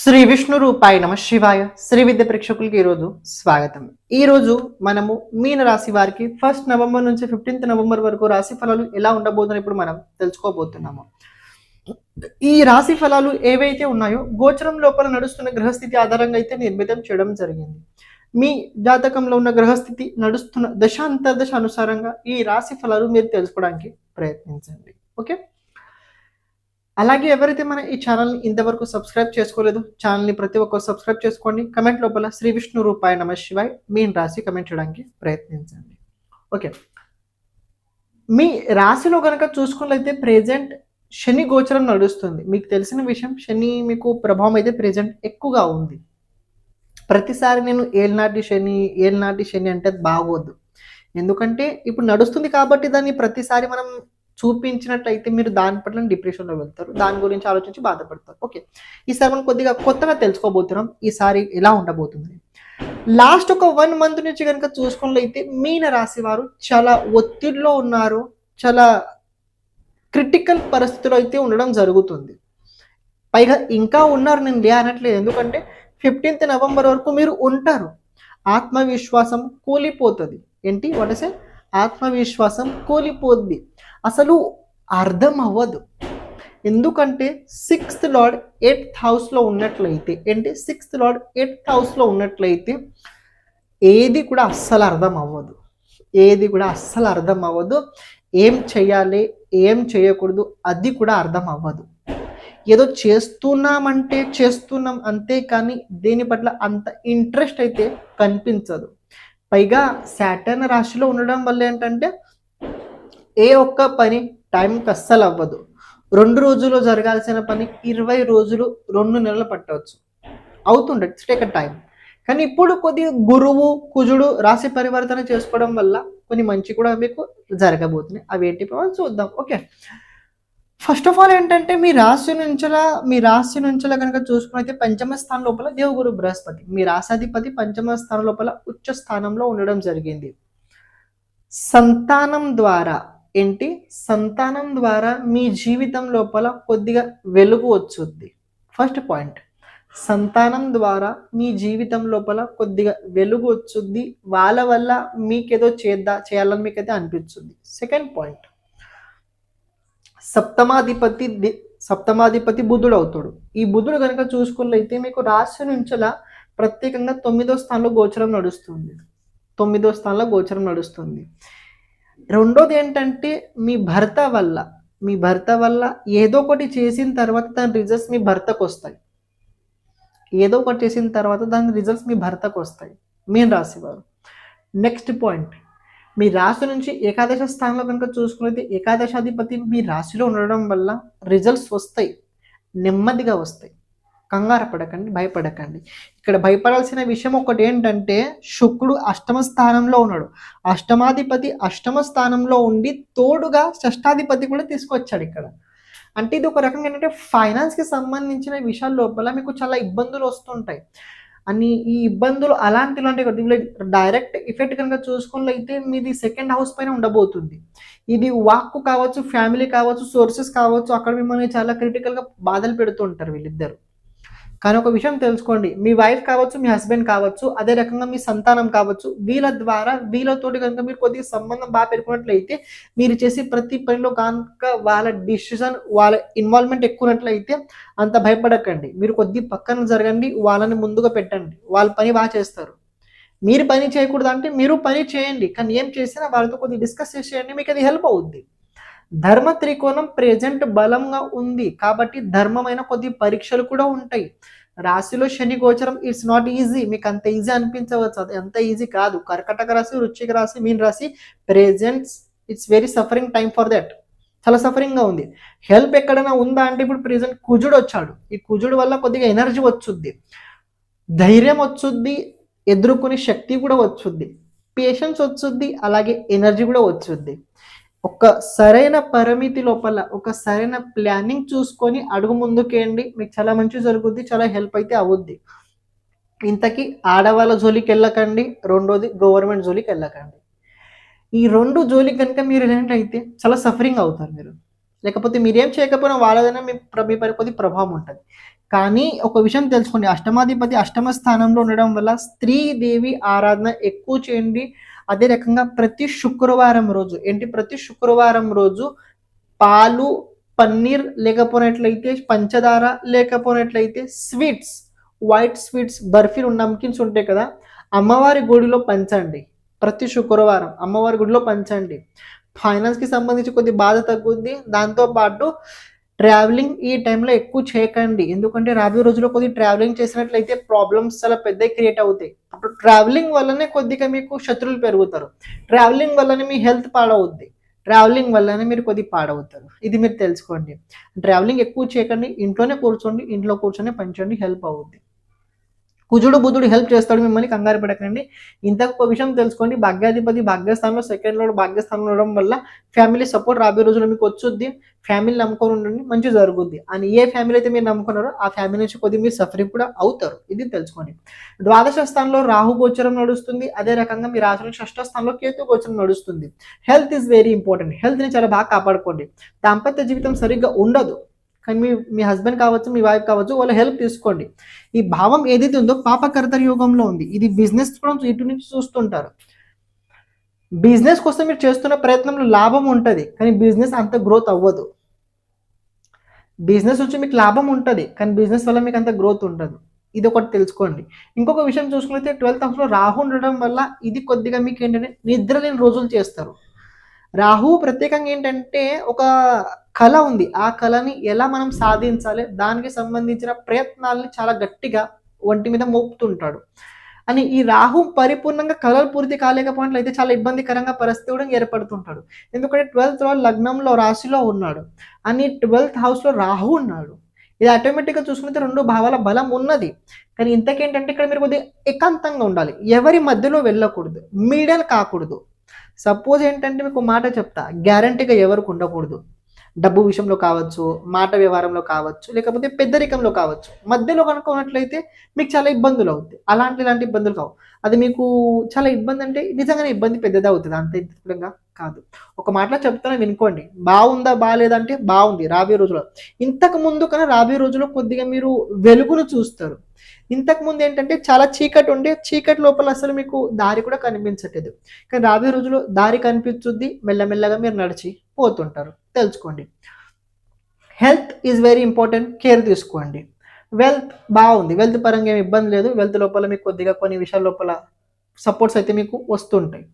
శ్రీ విష్ణు రూపాయ నమ శివాయ. శ్రీ విద్య ప్రేక్షకులకి ఈరోజు స్వాగతం. ఈరోజు మనము మీన రాశి వారికి ఫస్ట్ నవంబర్ నుంచి ఫిఫ్టీన్త్ నవంబర్ వరకు రాశి ఫలాలు ఎలా ఉండబోతున్నాయి ఇప్పుడు మనం తెలుసుకోబోతున్నాము. ఈ రాశి ఫలాలు ఏవైతే ఉన్నాయో గోచరం లోపల నడుస్తున్న గ్రహస్థితి ఆధారంగా అయితే నిర్మితం చేయడం జరిగింది. మీ జాతకంలో ఉన్న గ్రహస్థితి నడుస్తున్న దశాంతర్దశ అనుసారంగా ఈ రాశి ఫలాలు మీరు తెలుసుకోవడానికి ప్రయత్నించండి. ఓకే? అలాగే ఎవరైతే మన ఈ ఛానల్ని ఇంతవరకు సబ్స్క్రైబ్ చేసుకోలేదు ఛానల్ని ప్రతి ఒక్కరు సబ్స్క్రైబ్ చేసుకోండి. కమెంట్ లోపల శ్రీ విష్ణు రూపాయ నమ శివాయ్ మీన్ రాసి కమెంట్ చేయడానికి ప్రయత్నించండి. ఓకే మీ రాశిలో కనుక చూసుకున్నట్లయితే ప్రెజెంట్ శని గోచరం నడుస్తుంది. మీకు తెలిసిన విషయం శని మీకు ప్రభావం అయితే ప్రెజెంట్ ఎక్కువగా ఉంది. ప్రతిసారి నేను ఏళ్ళనాటి శని ఏళ్ళనాటి శని అంటే అది బాగోదు. ఎందుకంటే ఇప్పుడు నడుస్తుంది కాబట్టి దాన్ని ప్రతిసారి మనం చూపించినట్లయితే మీరు దాని పట్ల డిప్రెషన్లో వెళ్తారు. దాని గురించి ఆలోచించి బాధపడతారు. ఓకే. ఈసారి మనం కొద్దిగా కొత్తగా తెలుసుకోబోతున్నాం. ఈసారి ఎలా ఉండబోతుంది? లాస్ట్ ఒక వన్ మంత్ నుంచి కనుక చూసుకున్నట్లయితే మీన రాశి వారు చాలా ఒత్తిడిలో ఉన్నారు. చాలా క్రిటికల్ పరిస్థితిలో అయితే ఉండడం జరుగుతుంది. పైగా ఇంకా ఉన్నారు నేను లే అనట్లేదు. ఎందుకంటే ఫిఫ్టీన్త్ నవంబర్ వరకు మీరు ఉంటారు. ఆత్మవిశ్వాసం కూలిపోతుంది. ఏంటి? వాట్ ఇస్ ఆత్మవిశ్వాసం కూలిపోద్ది. అసలు అర్థం అవ్వదు ఎందుకంటే సిక్స్త్ లార్డ్ ఎయిత్ హౌస్లో ఉన్నట్లయితే ఏంటి సిక్స్త్ లార్డ్ ఎయిత్ హౌస్లో ఉన్నట్లయితే ఏది కూడా అస్సలు అర్థం అవ్వదు ఏది కూడా అస్సలు అర్థం అవ్వదు ఏం చేయాలి ఏం చేయకూడదు అది కూడా అర్థం అవ్వదు ఏదో చేస్తున్నామంటే చేస్తున్నాం అంతే కానీ దేని పట్ల అంత ఇంట్రెస్ట్ అయితే కనిపించదు. పైగా శాటర్న్ రాశిలో ఉండడం వల్ల ఏంటంటే ఏ ఒక్క పని టైంకి అస్సలు అవ్వదు. రెండు రోజుల్లో జరగాల్సిన పని ఇరవై రోజులు రెండు నెలలు పట్టవచ్చు. అవుతుండే ఇట్స్ టేక్ అ టైం కానీ ఇప్పుడు కొద్దిగా గురువు కుజుడు రాశి పరివర్తన చేసుకోవడం వల్ల కొన్ని మంచి కూడా మీకు జరగబోతున్నాయి. అవి ఏంటి చూద్దాం. ఓకే. ఫస్ట్ ఆఫ్ ఆల్ ఏంటంటే మీ రాశి నుంచలా మీ రాశి నుంచలా కనుక చూసుకున్నైతే పంచమ స్థానం లోపల దేవగురు బృహస్పతి. మీ రాశాధిపతి పంచమ స్థానం లోపల ఉచ్చ స్థానంలో ఉండడం జరిగింది. సంతానం ద్వారా ఏంటి? సంతానం ద్వారా మీ జీవితం లోపల కొద్దిగా వెలుగు వచ్చుద్ది. ఫస్ట్ పాయింట్ సంతానం ద్వారా మీ జీవితం లోపల కొద్దిగా వెలుగు వచ్చుద్ది. వాళ్ళ వల్ల మీకేదో చేద్దా చేయాలని మీకైతే అనిపించుద్ది సెకండ్ పాయింట్ సప్తమాధిపతి సప్తమాధిపతి బుధుడు అవుతాడు. ఈ బుధుడు కనుక చూసుకున్నట్లయితే మీకు రాశి నుంచలా ప్రత్యేకంగా తొమ్మిదో స్థానంలో గోచరం నడుస్తుంది. తొమ్మిదో స్థానంలో గోచరం నడుస్తుంది. రెండోది ఏంటంటే మీ భర్త వల్ల మీ భర్త వల్ల ఏదో ఒకటి చేసిన తర్వాత దాని రిజల్ట్స్ మీ భర్తకు వస్తాయి. ఏదో ఒకటి చేసిన తర్వాత దాని రిజల్ట్స్ మీ భర్తకు వస్తాయి మీన్ రాశివారు నెక్స్ట్ పాయింట్ మీ రాశి నుంచి ఏకాదశ స్థానంలో కనుక చూసుకున్నది ఏకాదశాధిపతి మీ రాశిలో ఉండడం వల్ల రిజల్ట్స్ వస్తాయి నెమ్మదిగా వస్తాయి. కంగారు పడకండి భయపడకండి. ఇక్కడ భయపడాల్సిన విషయం ఒకటి ఏంటంటే శుక్రుడు అష్టమ స్థానంలో ఉన్నాడు. అష్టమాధిపతి అష్టమ స్థానంలో ఉండి తోడుగా షష్టాధిపతి కూడా తీసుకొచ్చాడు ఇక్కడ. అంటే ఇది ఒక రకంగా ఏంటంటే ఫైనాన్స్కి సంబంధించిన విషయాల లోపల మీకు చాలా ఇబ్బందులు వస్తుంటాయి. అని ఈ ఇబ్బందులు అలాంటి ఇలాంటి డైరెక్ట్ ఎఫెక్ట్ కనుక చూసుకున్నట్లయితే మీది సెకండ్ హౌస్ పైన ఉండబోతుంది. ఇది వాక్కు కావచ్చు ఫ్యామిలీ కావచ్చు సోర్సెస్ కావచ్చు అక్కడ మిమ్మల్ని చాలా క్రిటికల్గా బాధలు పెడుతూ ఉంటారు వీళ్ళిద్దరు. కానీ ఒక విషయం తెలుసుకోండి. మీ వైఫ్ కావచ్చు మీ హస్బెండ్ కావచ్చు అదే రకంగా మీ సంతానం కావచ్చు వీళ్ళ ద్వారా వీళ్ళతోటి కనుక మీరు కొద్దిగా సంబంధం బాగా పెట్టుకున్నట్లయితే మీరు చేసే ప్రతి పనిలో కనుక వాళ్ళ డిసిషన్ వాళ్ళ ఇన్వాల్వ్మెంట్ ఎక్కువనట్లయితే అంత భయపడకండి. మీరు కొద్ది పక్కన జరగండి వాళ్ళని ముందుగా పెట్టండి. వాళ్ళ పని బాగా చేస్తారు. మీరు పని చేయకూడదు అంటే మీరు పని చేయండి. కానీ ఏం చేసినా వాళ్ళతో కొద్దిగా డిస్కస్ చేసేయండి మీకు అది హెల్ప్ అవుద్ది. ధర్మ త్రికోణం ప్రెజెంట్ బలంగా ఉంది కాబట్టి ధర్మమైన కొద్ది పరీక్షలు కూడా ఉంటాయి. రాశిలో శని గోచరం ఇట్స్ నాట్ ఈజీ మీకు అంత ఈజీ అనిపించవచ్చు. అది అంత ఈజీ కాదు. కర్కటక రాశి వృశ్చిక రాశి మీన్ రాశి presents it's very suffering time for that చాలా సఫరింగ్గా ఉంది. హెల్ప్ ఎక్కడైనా ఉందా అంటే ఇప్పుడు ప్రెజెంట్ కుజుడు వచ్చాడు. ఈ కుజుడు వల్ల కొద్దిగా ఎనర్జీ వచ్చుద్ది. ధైర్యం వచ్చుద్ది. ఎదుర్కొనే శక్తి కూడా వచ్చుద్ది. పేషెన్స్ వచ్చుద్ది. అలాగే ఎనర్జీ కూడా వచ్చుద్ది. ఒక సరైన పరిమితి లోపల ఒక సరైన ప్లానింగ్ చూసుకొని అడుగు ముందుకేయండి. మీకు చాలా మంచి జరుగుద్ది చాలా హెల్ప్ అయితే అవుద్ది. ఇంతకీ ఆడవాళ్ళ జోలికి వెళ్ళకండి రెండోది గవర్నమెంట్ జోలికి వెళ్ళకండి ఈ రెండు జోలికి కనుక మీరు వెళ్ళినట్లయితే చాలా సఫరింగ్ అవుతారు మీరు. లేకపోతే మీరేం చేయకపోయినా వాళ్ళదైనా మీ మీ పరిపతి ప్రభావం ఉంటుంది. కానీ ఒక విషయం తెలుసుకోండి అష్టమాధిపతి అష్టమ స్థానంలో ఉండడం వల్ల స్త్రీ దేవి ఆరాధన ఎక్కువ చేయండి. అదే రకంగా ప్రతి శుక్రవారం రోజు ఏంటి ప్రతి శుక్రవారం రోజు పాలు పన్నీర్ లేకపోయినట్లయితే పంచదార లేకపోయినట్లయితే స్వీట్స్ వైట్ స్వీట్స్ బర్ఫీలు నమ్కిన్స్ ఉంటాయి కదా అమ్మవారి గుడిలో పంచండి. ప్రతి శుక్రవారం అమ్మవారి గుడిలో పంచండి. ఫైనాన్స్కి సంబంధించి కొద్ది బాధ తగ్గుద్ది. దాంతోపాటు ట్రావెలింగ్ ఈ టైంలో ఎక్కువ చేయకండి. ఎందుకంటే రాబోయే రోజుల్లో కొద్దిగా ట్రావెలింగ్ చేసినట్లయితే ప్రాబ్లమ్స్ చాలా పెద్ద క్రియేట్ అవుతాయి. అప్పుడు ట్రావెలింగ్ వల్లనే కొద్దిగా మీకు శత్రువులు పెరుగుతారు. ట్రావెలింగ్ వల్లనే మీ హెల్త్ పాడవుద్ది. ట్రావెలింగ్ వల్లనే మీరు కొద్ది పాడవుతారు. ఇది మీరు తెలుసుకోండి. ట్రావెలింగ్ ఎక్కువ చేయకండి. ఇంట్లోనే కూర్చోండి. ఇంట్లో కూర్చొని పంచండి హెల్ప్ అవుద్ది. కుజుడు బుధుడు హెల్ప్ చేస్తాడు మిమ్మల్ని కంగారు పడకండి. ఇంతకు ఒక విషయం తెలుసుకోండి. భాగ్యాధిపతి భాగ్యస్థానంలో సెకండ్లో భాగ్యస్థానంలో ఉండడం వల్ల ఫ్యామిలీ సపోర్ట్ రాబోయే రోజుల్లో మీకు వచ్చుద్ది. ఫ్యామిలీ నమ్ముకొని ఉండండి మంచి జరుగుద్ది. అని ఏ ఫ్యామిలీ అయితే మీరు నమ్ముకున్నారో ఆ ఫ్యామిలీ నుంచి కొద్దిగా మీరు సఫరింగ్ కూడా అవుతారు. ఇది తెలుసుకోండి. ద్వాదశ స్థానంలో రాహు గోచరం నడుస్తుంది. అదే రకంగా మీ రాశిలో షష్ఠ స్థానంలో కేతు గోచరం నడుస్తుంది. హెల్త్ ఈజ్ వెరీ ఇంపార్టెంట్ హెల్త్ని చాలా బాగా కాపాడుకోండి. దాంపత్య జీవితం సరిగ్గా ఉండదు. కానీ మీ మీ హస్బెండ్ కావచ్చు మీ వైఫ్ కావచ్చు వాళ్ళ హెల్ప్ తీసుకోండి. ఈ భావం ఏదైతే ఉందో పాపకర్తర యోగంలో ఉంది. ఇది బిజినెస్ కూడా ఇటు నుంచి చూస్తుంటారు. బిజినెస్ కోసం మీరు చేస్తున్న ప్రయత్నంలో లాభం ఉంటుంది కానీ బిజినెస్ అంత గ్రోత్ అవ్వదు. బిజినెస్ వచ్చి మీకు లాభం ఉంటుంది కానీ బిజినెస్ వల్ల మీకు అంత గ్రోత్ ఉండదు. ఇది ఒకటి తెలుసుకోండి. ఇంకొక విషయం చూసుకుంటే ట్వెల్త్ హౌస్లో రాహు ఉండడం వల్ల ఇది కొద్దిగా మీకు ఏంటంటే నిద్ర లేని రోజులు చేస్తారు. రాహు ప్రత్యేకంగా ఏంటంటే ఒక కళ ఉంది. ఆ కళని ఎలా మనం సాధించాలి? దానికి సంబంధించిన ప్రయత్నాలని చాలా గట్టిగా ఒంటి మీద మోపుతుంటాడు. అని ఈ రాహు పరిపూర్ణంగా కళలు పూర్తి కాలేకపోయినట్లయితే చాలా ఇబ్బందికరంగా పరిస్థితి కూడా ఏర్పడుతుంటాడు. ఎందుకంటే ట్వెల్త్లో లగ్నంలో రాశిలో ఉన్నాడు. అని ట్వెల్త్ హౌస్లో రాహు ఉన్నాడు. ఇది ఆటోమేటిక్గా చూసుకుంటే రెండు భావాల బలం ఉన్నది. కానీ ఇంతకేంటంటే ఇక్కడ మీరు కొద్దిగా ఏకాంతంగా ఉండాలి. ఎవరి మధ్యలో వెళ్ళకూడదు. మీడియల్ కాకూడదు. సపోజ్ ఏంటంటే మీకు మాట చెప్తా. గ్యారంటీగా ఎవరికి ఉండకూడదు. డబ్బు విషయంలో కావచ్చు మాట వ్యవహారంలో కావచ్చు లేకపోతే పెద్దరికంలో కావచ్చు. మధ్యలో కనుక ఉన్నట్లయితే మీకు చాలా ఇబ్బందులు అవుతాయి. అలాంటి ఇలాంటి ఇబ్బందులు కావు. అది మీకు చాలా ఇబ్బంది అంటే నిజంగానే ఇబ్బంది పెద్దది అవుతుంది. అంత ఇబ్బందిగా కాదు. ఒక మాటలో చెప్తాను వినుకోండి. బాగుందా బాగాలేదంటే బాగుంది రాబోయే రోజుల్లో. ఇంతకు ముందు కన్నా రాబోయే రోజుల్లో కొద్దిగా మీరు వెలుగును చూస్తారు. ఇంతకు ముందు ఏంటంటే చాలా చీకటి ఉండే చీకటి లోపల అసలు మీకు దారి కూడా కనిపించట్లేదు. కానీ రాబోయే రోజుల్లో దారి కనిపించుద్ది మెల్లమెల్లగా మీరు నడిచి పోతుంటారు. తెలుసుకోండి. Health is very important care తీసుకోండి. వెల్త్ బాగుంది. వెల్త్ పరంగా ఏమి ఇబ్బంది లేదు. వెల్త్ లోపల మీకు కొద్దిగా కొన్ని విషయాల లోపల సపోర్ట్స్ అయితే మీకు వస్తుంటాయి.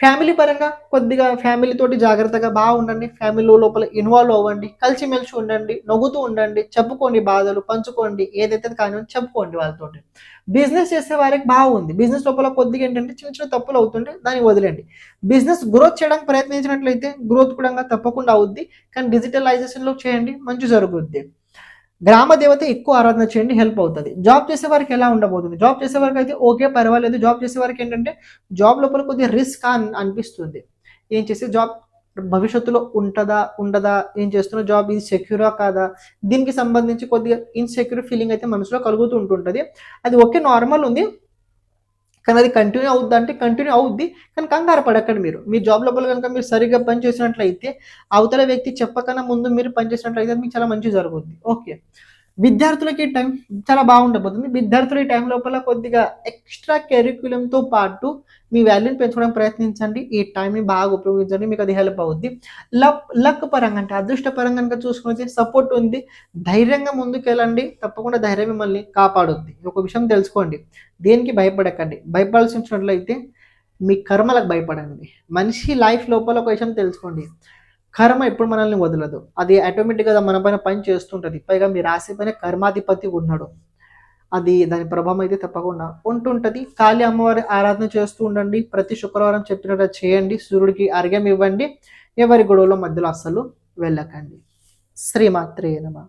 ఫ్యామిలీ పరంగా కొద్దిగా ఫ్యామిలీ తోటి జాగ్రత్తగా బాగుండండి. ఫ్యామిలీ లోపల ఇన్వాల్వ్ అవ్వండి. కలిసిమెలిసి ఉండండి. నవ్వుతూ ఉండండి. చెప్పుకోండి బాధలు పంచుకోండి. ఏదైతే కానీ చెప్పుకోండి వాళ్ళతోటి. బిజినెస్ చేసే వారికి బాగుంది. బిజినెస్ లోపల కొద్దిగా ఏంటంటే చిన్న చిన్న తప్పులు అవుతుంటే దాన్ని వదిలేండి. బిజినెస్ గ్రోత్ చేయడానికి ప్రయత్నించినట్లయితే గ్రోత్ కూడా తప్పకుండా అవుద్ది. కానీ డిజిటలైజేషన్లో చేయండి. మంచి జరుగుద్ది. గ్రామ దేవత ఎక్కువ ఆరాధన చేయండి హెల్ప్ అవుతుంది. జాబ్ చేసే వారికి ఎలా ఉండబోతుంది? జాబ్ చేసే వారికి అయితే ఓకే పర్వాలేదు. జాబ్ చేసే వారికి ఏంటంటే జాబ్ లోపల కొద్దిగా రిస్క్ అని అనిపిస్తుంది. ఏం చేసే జాబ్ భవిష్యత్తులో ఉంటుందా ఉండదా? ఏం చేస్తున్న? జాబ్ ఇది సెక్యూరా కాదా? దీనికి సంబంధించి కొద్దిగా ఇన్సెక్యూర్ ఫీలింగ్ అయితే మనసులో కలుగుతూ ఉంటుంటుంది. అది ఓకే నార్మల్ ఉంది. కానీ అది కంటిన్యూ అవుద్ది అంటే కంటిన్యూ అవుద్ది. కానీ కంగారు పడకండి మీరు. మీ జాబ్ లోపల కనుక మీరు సరిగ్గా పని చేసినట్లయితే అవతల వ్యక్తి చెప్పకన్నా ముందు మీరు పని చేసినట్లయితే మీకు చాలా మంచి జరుగుద్ది. ఓకే విద్యార్థులకి ఈ టైం చాలా బాగుండబోతుంది. విద్యార్థులు ఈ టైం లోపల కొద్దిగా ఎక్స్ట్రా తో పాటు మీ వాల్యూని పెంచుకోవడానికి ప్రయత్నించండి. ఈ టైంని బాగా ఉపయోగించండి. మీకు అది హెల్ప్ అవుద్ది. లక్ లక్ పరంగా అంటే అదృష్ట పరంగా కనుక చూసుకుని సపోర్ట్ ఉంది. ధైర్యంగా ముందుకెళ్ళండి. తప్పకుండా ధైర్యం మిమ్మల్ని కాపాడుద్ది. ఒక విషయం తెలుసుకోండి. దేనికి భయపడకండి. భయపడాల్సి వచ్చినట్లయితే మీ కర్మలకు భయపడండి. మనిషి లైఫ్ లోపల ఒక విషయం తెలుసుకోండి. కర్మ ఎప్పుడు మనల్ని వదలదు. అది ఆటోమేటిక్గా మన పైన పని చేస్తుంటుంది. పైగా మీ రాశి పైన కర్మాధిపతి ఉన్నాడు. అది దాని ప్రభావం అయితే తప్పకుండా ఉంటుంటుంది. కాళీ అమ్మవారి ఆరాధన చేస్తూ ఉండండి. ప్రతి శుక్రవారం చెప్పినట్టు చేయండి. సూర్యుడికి అర్ఘ్యం ఇవ్వండి. ఎవరి గొడవల మధ్యలో అస్సలు వెళ్ళకండి. శ్రీమాత్రే నమ.